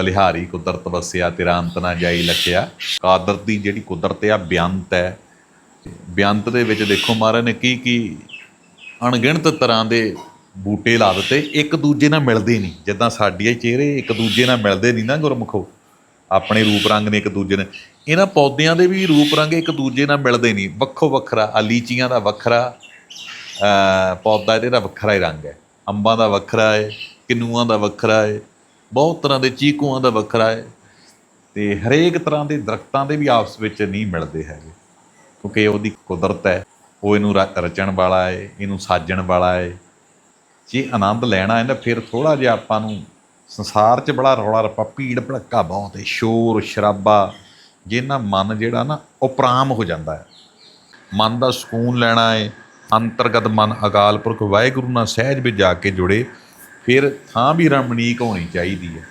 ਬਲਿਹਾਰੀ ਕੁਦਰਤ ਵਸਿਆ, ਤੇਰਾ ਅੰਤ ਨਾ ਜਾਈ ਲਖਿਆ। ਕਾਦਰ ਦੀ ਜਿਹੜੀ ਕੁਦਰਤ ਆ ਬੇਅੰਤ ਹੈ। ਤੇ ਬੇਅੰਤ ਦੇ ਵਿੱਚ ਦੇਖੋ ਮਹਾਰਾਜ ਨੇ ਕੀ ਕੀ ਅਣਗਿਣਤ ਤਰ੍ਹਾਂ ਦੇ ਬੂਟੇ ਲਾ ਦਿੱਤੇ। ਇੱਕ ਦੂਜੇ ਨਾਲ ਮਿਲਦੇ ਨਹੀਂ। ਜਿੱਦਾਂ ਸਾਡੇ ਚਿਹਰੇ ਇੱਕ ਦੂਜੇ ਨਾਲ ਮਿਲਦੇ ਨਹੀਂ ਨਾ ਗੁਰਮੁਖੋ। ਆਪਣੇ ਰੂਪ ਰੰਗ ਨੇ ਇੱਕ ਦੂਜੇ ਨਾਲ। ਇਹਨਾਂ ਪੌਦਿਆਂ ਦੇ ਵੀ ਰੂਪ ਰੰਗ ਇੱਕ ਦੂਜੇ ਨਾਲ ਮਿਲਦੇ ਨਹੀਂ। ਵੱਖੋ ਵੱਖਰਾ ਆ ਲੀਚੀਆਂ ਦਾ ਵੱਖਰਾ, ਅਹ ਪੌਦਾ ਇਹਦਾ ਵੱਖਰਾ ਹੀ ਰੰਗ ਹੈ। ਅੰਬਾਂ ਦਾ ਵੱਖਰਾ ਹੈ, ਕਿੰਨੂਆਂ ਦਾ ਵੱਖਰਾ ਹੈ। ਬਹੁਤ ਤਰ੍ਹਾਂ ਦੇ ਚੀਕੂਆਂ ਦਾ ਵੱਖਰਾ ਹੈ ਤੇ ਹਰੇਕ ਤਰ੍ਹਾਂ ਦੇ ਦਰਖਤਾਂ ਦੇ ਵੀ ਆਪਸ ਵਿੱਚ ਨਹੀਂ ਮਿਲਦੇ ਹੈਗੇ, ਕਿਉਂਕਿ ਉਹਦੀ ਕੁਦਰਤ ਹੈ, ਉਹ ਇਹਨੂੰ ਰ- ਰਚਣ ਵਾਲਾ ਹੈ, ਇਹਨੂੰ ਸਾਜਣ ਵਾਲਾ ਹੈ। ਜੇ ਆਨੰਦ ਲੈਣਾ ਹੈ ਨਾ, ਫਿਰ ਥੋੜਾ ਜਿਹਾ ਆਪਾਂ ਨੂੰ ਸੰਸਾਰ 'ਚ ਬੜਾ ਰੌਲਾ ਰੱਪਾ, ਭੀੜ ਭੜੱਕਾ ਬਹੁਤ ਹੈ, ਸ਼ੋਰ, ਸ਼ਰਾਬਾ ਜਿਹਨਾਂ ਮਨ ਜਿਹੜਾ ਨਾ ਉਪਰਾਮ ਹੋ ਜਾਂਦਾ ਹੈ। ਮਨ ਦਾ ਸਕੂਨ ਲੈਣਾ ਹੈ, ਅੰਤਰਗਤ ਮਨ ਅਕਾਲ ਪੁਰਖ ਵਾਹਿਗੁਰੂ ਨਾਲ ਸਹਿਜ ਵਿੱਚ ਜਾ ਕੇ ਜੁੜੇ ਫਿਰ ਥਾਂ ਵੀ ਰਮਣੀਕ ਹੋਣੀ ਚਾਹੀਦੀ ਹੈ।